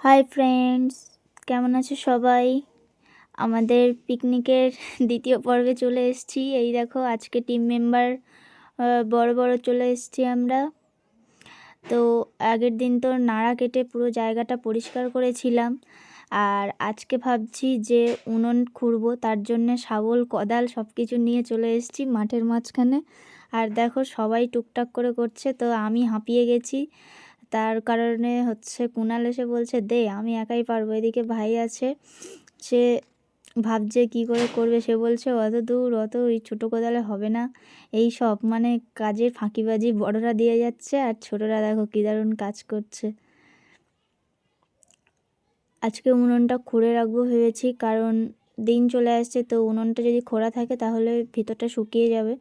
Hi friends কেমন আছো সবাই? আমাদের পিকনিকের দ্বিতীয় পর্বে চলে এসেছি। এই দেখো, আজকে টিম মেম্বার বড় বড় চলে এসেছি আমরা। তো আগের দিন তো নাড়া কেটে পুরো জায়গাটা পরিষ্কার করেছিলাম। আর আজকে ভাবছি যে উনুন খুঁড়বো, তার জন্যে শাবল কোদাল সব কিছু নিয়ে চলে এসেছি মাঠের মাঝখানে। আর দেখো, সবাই টুকটাক করে করছে, তো আমি হাঁপিয়ে গেছি। তার কারণে হচ্ছে কুণাল এসে বলছে, দে, আমি একাই পারব, এদিকে ভাই আছে, সে ভাবছে কি করে করবে। সে বলছে, অত দূর, অত ওই ছোটো কোদালে হবে না, এই সব মানে কাজের ফাঁকিবাজি বড়রা দিয়ে যাচ্ছে, আর ছোটরা দেখো কী দারুণ কাজ করছে। আজকে উনুনটা খুঁড়ে রাখব ভেবেছি, কারণ দিন চলে আসছে, তো উনুনটা যদি খোঁড়া থাকে তাহলে ভিতরটা শুকিয়ে যাবে।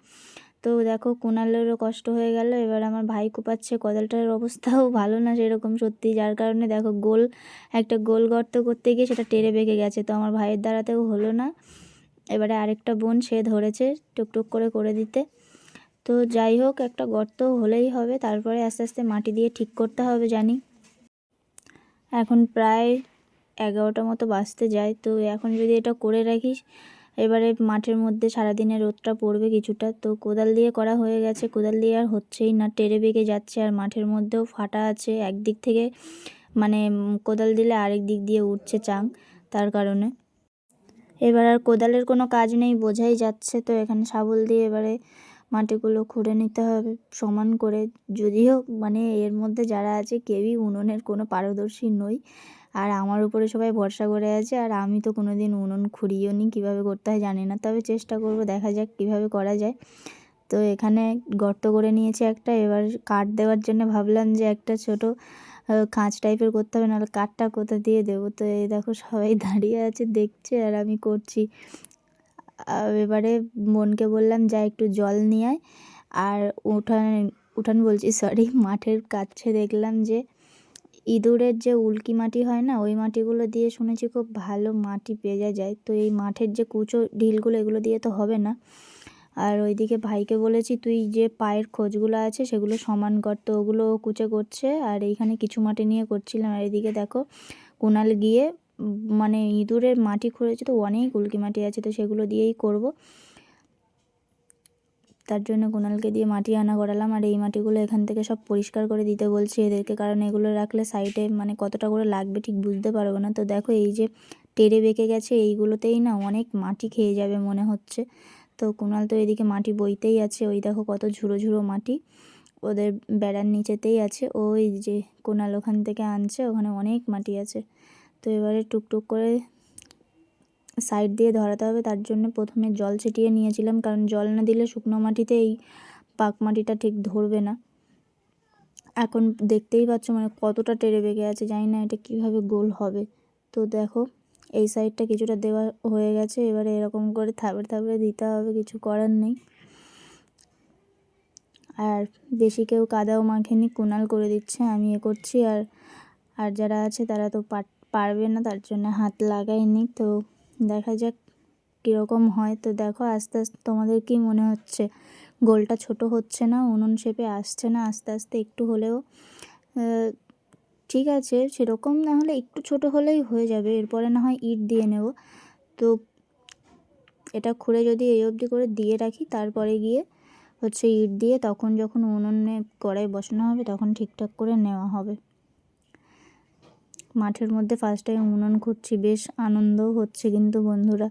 তো দেখো কুণালেরও কষ্ট হয়ে গেল, এবার আমার ভাই কুপাচ্ছে, কোদালটার অবস্থাও ভালো না সেরকম সত্যি, যার কারণে দেখো গোল, একটা গোল গর্ত করতে গিয়ে সেটা টেরে বেঁকে গেছে, তো আমার ভাইয়ের দ্বারাতেও হলো না। এবারে আরেকটা বোন, সে ধরেছে টুকটুক করে করে দিতে। তো যাই হোক, একটা গর্ত হলেই হবে, তারপরে আস্তে আস্তে মাটি দিয়ে ঠিক করতে হবে জানি। এখন প্রায় এগারোটা মতো বাঁচতে যায়, তো এখন যদি এটা করে রাখিস এবারে মাঠের মধ্যে সারাদিনে রোদটা পড়বে কিছুটা। তো কোদাল দিয়ে করা হয়ে গেছে। কোদাল দিয়ে আর হচ্ছেই না। টেরে বেঁকে যাচ্ছে আর মাঠের মধ্যেও ফাটা আছে। একদিক থেকে মানে কোদাল দিলে আরেক দিক দিয়ে উঠছে চাং তার কারণে। এবার আর কোদালের কোনো কাজ নেই, বোঝাই যাচ্ছে। তো এখানে শাবল দিয়ে এবারে মাটিগুলো খুঁড়ে নিতে হবে সমান করে। যদিও মানে এর মধ্যে যারা আছে, কেউই উনুনের কোনো পারদর্শী নই। আর আমার উপরে সবাই ভরসা করে আছে, আর আমি তো কোনো দিন উনুন খুঁড়িও নি, কীভাবে করতে হয় জানি না। তবে চেষ্টা করব, দেখা যাক কীভাবে করা যায়। তো এখানে গর্ত করে নিয়েছি একটা, এবার কাঠ দেওয়ার জন্য ভাবলাম যে একটা ছোট কাঁচ টাইপের করতে হবে, নাহলে কাঠটা কোথা দিয়ে দেবো? তো এই দেখো সবাই দাঁড়িয়ে আছে, দেখছে আর আমি করছি। এবারে বোনকে বললাম, যা একটু জল নিয়ে আয়। আর উঠান উঠান বলছি সরি মাঠের কাছে দেখলাম যে ইঁদুরের যে উল্কি মাটি হয় না, ওই মাটিগুলো দিয়ে শুনেছি খুব ভালো মাটি পেজা যায়। তো এই মাঠের যে কুচো ঢিলগুলো, এগুলো দিয়ে তো হবে না। আর ওইদিকে ভাইকে বলেছি, তুই যে পায়ের খোঁজগুলো আছে, সেগুলো সমান কর। তো ওগুলো কুচে করছে, আর এইখানে কিছু মাটি নিয়ে করছিলাম। আর এদিকে দেখো, কুনাল গিয়ে মানে ইঁদুরের মাটি খুঁড়েছে, তো অনেক উল্কি মাটি আছে, তো সেগুলো দিয়েই করব। তার জন্য কুণালকে দিয়ে মাটি আনা করালাম আর এই মাটিগুলো এখান থেকে সব পরিষ্কার করে দিতে বলছি এদেরকে, কারণ এগুলো রাখলে সাইডে মানে কতটা করে লাগবে ঠিক বুঝতে পারব না। তো দেখো এই যে টেরে বেঁকে গেছে, এইগুলোতেই না অনেক মাটি খেয়ে যাবে মনে হচ্ছে। তো কুণাল তো এদিকে মাটি বইতেই আছে, ওই দেখো কত ঝুড়ো ঝুড়ো মাটি। ওদের বেড়ার নিচেতেই আছে, ওই যে কুণাল ওখান থেকে আনছে, ওখানে অনেক মাটি আছে। তো এবারে টুকটুক করে সাইড দিয়ে ধরাতে হবে। তার জন্য প্রথমে জল ছিটিয়ে নিয়েছিলাম, কারণ জল না দিলে শুকনো মাটিতে এই পাক মাটিটা ঠিক ধরবে না। এখন দেখতেই পাচ্ছ মানে কতটা টেরে বেগে আছে, জানি না এটা কীভাবে গোল হবে। তো দেখো, এই সাইডটা কিছুটা দেওয়া হয়ে গেছে, এবারে এরকম করে থাবড়ে থাবড়ে দিতে হবে, কিছু করার নেই। আর বেশি কেউ কাদাও মাখেনি, কুনাল করে দিচ্ছে, আমি এ করছি। আর আর যারা আছে তারা তো পারবে না, তার জন্য হাত লাগায়নি তো দেখা যাক কীরকম হয়। তো দেখো, আস্তে আস্তে তোমাদের কি মনে হচ্ছে? গোলটা ছোট হচ্ছে না, উনুন শেপে আসছে না, আস্তে আস্তে একটু হলেও ঠিক আছে, সেরকম না হলে একটু ছোট হলেই হয়ে যাবে। এরপরে না হয় ইট দিয়ে নেব। তো এটা খুঁড়ে যদি এই অবধি করে দিয়ে রাখি, তারপরে গিয়ে হচ্ছে ইট দিয়ে তখন যখন উনুনে কড়াই বসানো হবে, তখন ঠিকঠাক করে নেওয়া হবে। মাঠের মধ্যে ফার্স্ট টাইম উনুন খুঁড়ছি, বেশ আনন্দও হচ্ছে কিন্তু বন্ধুরা।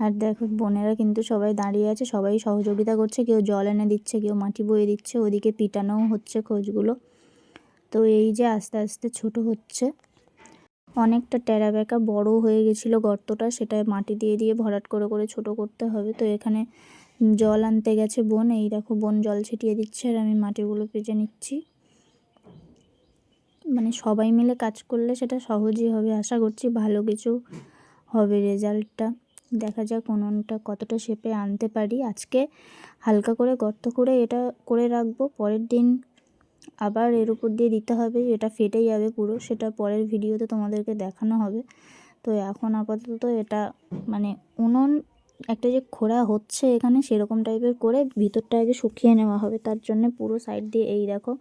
আর দেখো, বোনেরা কিন্তু সবাই দাঁড়িয়ে আছে, সবাই সহযোগিতা করছে, কেউ জল এনে দিচ্ছে, কেউ মাটি বয়ে দিচ্ছে, ওদিকে পিটানোও হচ্ছে খোঁজগুলো। তো এই যে আস্তে আস্তে ছোট হচ্ছে, অনেকটা টেরা বেঁকা বড়ো হয়ে গেছিল গর্তটা সেটা মাটি দিয়ে দিয়ে ভরাট করে করে ছোট করতে হবে। তো এখানে জল আনতে গেছে বোন, এই দেখো বোন জল ছিটিয়ে দিচ্ছে, আর আমি মাটিগুলো পেঁচে নিচ্ছি। মানে সবাই মিলে কাজ করলে সেটা সহজই হবে। আশা করছি ভালো কিছু হবে রেজাল্টটা। দেখা যাক উনুনটা কতটা শেপে আনতে পারি। আজকে হালকা করে গর্ত করে এটা করে রাখব। পরের দিন আবার এর উপর দিয়ে দিতে হবে। এটা ফেটে যাবে পুরো। সেটা পরের ভিডিওতে তোমাদেরকে দেখানো হবে। তো এখন আপাতত এটা মানে উনুন একটা যে খোড়া হচ্ছে এখানে সেরকম টাইপের করে ভিতরটা আগে শুকিয়ে নেওয়া হবে। তার জন্য পুরো সাইড দিয়ে এই দেখো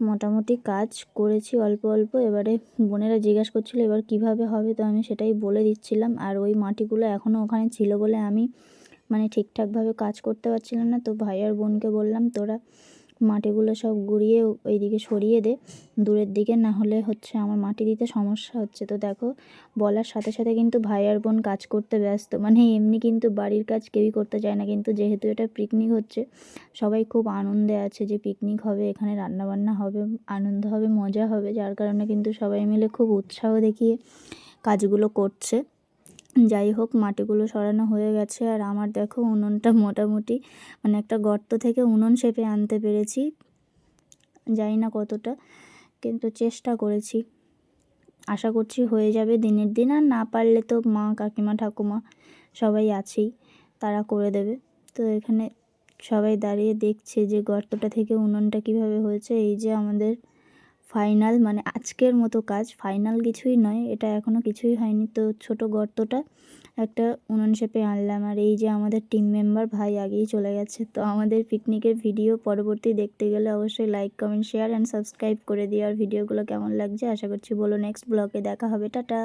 মোটামুটি কাজ করেছি অল্প অল্প। এবারে বোনেরা জিজ্ঞাসা করছিল এবার কীভাবে হবে, তো আমি সেটাই বলে দিচ্ছিলাম। আর ওই মাটিগুলো এখনও ওখানে ছিল বলে আমি মানে ঠিকঠাকভাবে কাজ করতে পারছিলাম না। তো ভাই আর বোনকে বললাম, তোরা মাটিগুলো সব গুঁড়িয়ে ওইদিকে সরিয়ে দে, দূরের দিকে, না হলে হচ্ছে আমার মাটি দিতে সমস্যা হচ্ছে। তো দেখো, বলার সাথে সাথে কিন্তু ভাই আর বোন কাজ করতে ব্যস্ত। মানে এমনি কিন্তু বাড়ির কাজ কেউই করতে চায় না। কিন্তু যেহেতু এটা পিকনিক হচ্ছে, সবাই খুব আনন্দে আছে যে পিকনিক হবে, এখানে রান্নাবান্না হবে, আনন্দ হবে, মজা হবে। যার কারণে কিন্তু সবাই মিলে খুব উৎসাহ দেখিয়ে কাজগুলো করছে। যাই হোক, মাটিগুলো সরানো হয়ে গেছে। আর আমার দেখো, উনুনটা মোটামুটি মানে একটা গর্ত থেকে উনুন শেপে আনতে পেরেছি। জানি না কতটা, কিন্তু চেষ্টা করেছি। আশা করছি হয়ে যাবে দিনের দিন। আর না পারলে তো মা, কাকিমা, ঠাকুমা সবাই আছেই, তারা করে দেবে। তো এখানে সবাই দাঁড়িয়ে দেখছে যে গর্তটা থেকে উনুনটা কীভাবে হয়েছে। এই যে আমাদের ফাইনাল মানে আজকের মতো কাজ। ফাইনাল কিছুই নয়, এটা এখনও কিছুই হয়নি। তো ছোট গর্তটা একটা উনুন শেপে আনলাম। আর এই যে আমাদের টিম মেম্বার ভাই আগেই চলে গেছে। তো আমাদের পিকনিকের ভিডিও পরবর্তী দেখতে গেলে অবশ্যই like comment share and subscribe করে দিও। আর ভিডিওগুলো কেমন লাগছে আশা করছি বলো নেক্সট ব্লগে দেখা হবে। টাটা!